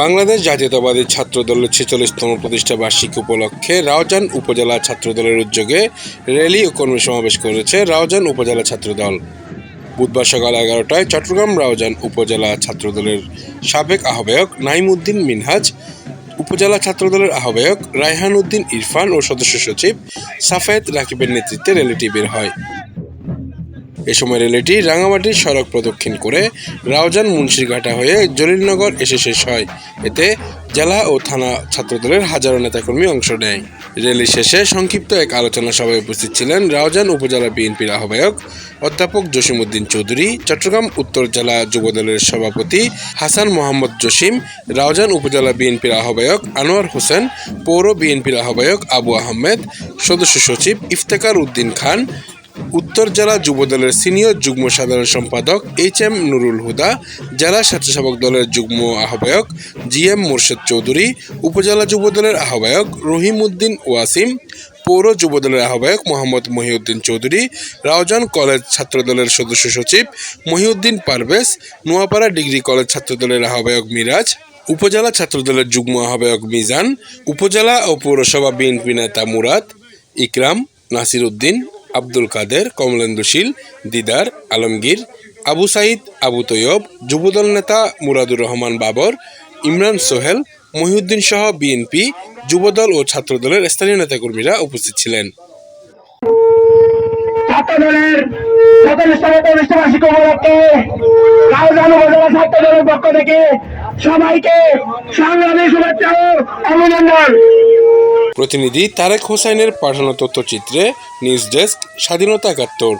বাংলাদেশ জাতীয়তাবাদী ছাত্র দলের ছেচল্লিশতম প্রতিষ্ঠা বার্ষিকী উপলক্ষে রাউজান উপজেলা ছাত্র দলের উদ্যোগে র্যালি ও কর্মী সমাবেশ করেছে রাউজান উপজেলা ছাত্র দল বুধবার সকাল এগারোটায় চট্টগ্রাম রাউজান উপজেলা ছাত্র দলের সাবেক আহ্বায়ক নাইমুদ্দিন মিনহাজ, উপজেলা ছাত্র দলের আহ্বায়ক রায়হান উদ্দিন ইরফান ও সদস্য সচিব সাফায়েত রাকিবের নেতৃত্বে র্যালিটি বের হয়। এ সময় রেলিটি রাঙামাটির সড়ক প্রদক্ষিণ করে রাউজান মুন্সিরঘাটা হয়ে জলিলনগর এসে শেষ হয়। এতে জেলা ও থানা ছাত্রদলের হাজারো নেতাকর্মী অংশ নেয়। র্যালি শেষে সংক্ষিপ্ত এক আলোচনা সভায় উপস্থিত ছিলেন রাউজান উপজেলা বিএনপির আহ্বায়ক অধ্যাপক জসিমউদ্দিন চৌধুরী, চট্টগ্রাম উত্তর জেলা যুবদলের সভাপতি হাসান মোহাম্মদ জসিম, রাউজান উপজেলা বিএনপির আহ্বায়ক আনোয়ার হোসেন, পৌর বিএনপির আহ্বায়ক আবু আহমেদ, সদস্য সচিব ইফতেকার উদ্দিন খান উত্তর জেলা যুবদলের সিনিয়র যুগ্ম সাধারণ সম্পাদক এইচ এম নুরুল হুদা, জেলা স্বেচ্ছাসেবক দলের যুগ্ম আহ্বায়ক জি এম মোর্শেদ চৌধুরী, উপজেলা যুবদলের আহ্বায়ক রহিম উদ্দিন ওয়াসিম, পৌর যুবদলের আহ্বায়ক মোহাম্মদ মহিউদ্দিন চৌধুরী রাউজান কলেজ ছাত্রদলের সদস্য সচিব মহিউদ্দিন পারভেজ, নোয়াপাড়া ডিগ্রি কলেজ ছাত্রদলের আহ্বায়ক মিরাজ, উপজেলা ছাত্রদলের যুগ্ম আহ্বায়ক মিজান, উপজেলা ও পৌরসভা বিএনপি নেতা মুরাদ, ইকরাম, নাসির উদ্দিন আব্দুল কাদের কমলেন্দুশীল দিদার, আলমগীর, আবু সাইদ, আবু তৈয়ব, যুবদল নেতা মুরাদুর রহমান বাবর, ইমরান সোহেল, মহিউদ্দিন সহ বিএনপি, যুবদল ও ছাত্রদলের স্থানীয় নেতাকর্মীরা উপস্থিত ছিলেন। পক্ষ থেকে সবাইকে সংগ্রামী শুভেচ্ছা অভিনন্দন। প্রতিনিধি তারেক হোসাইনের পাঠানো তথ্যচিত্রে নিউজ ডেস্ক স্বাধীনতা একাত্তর।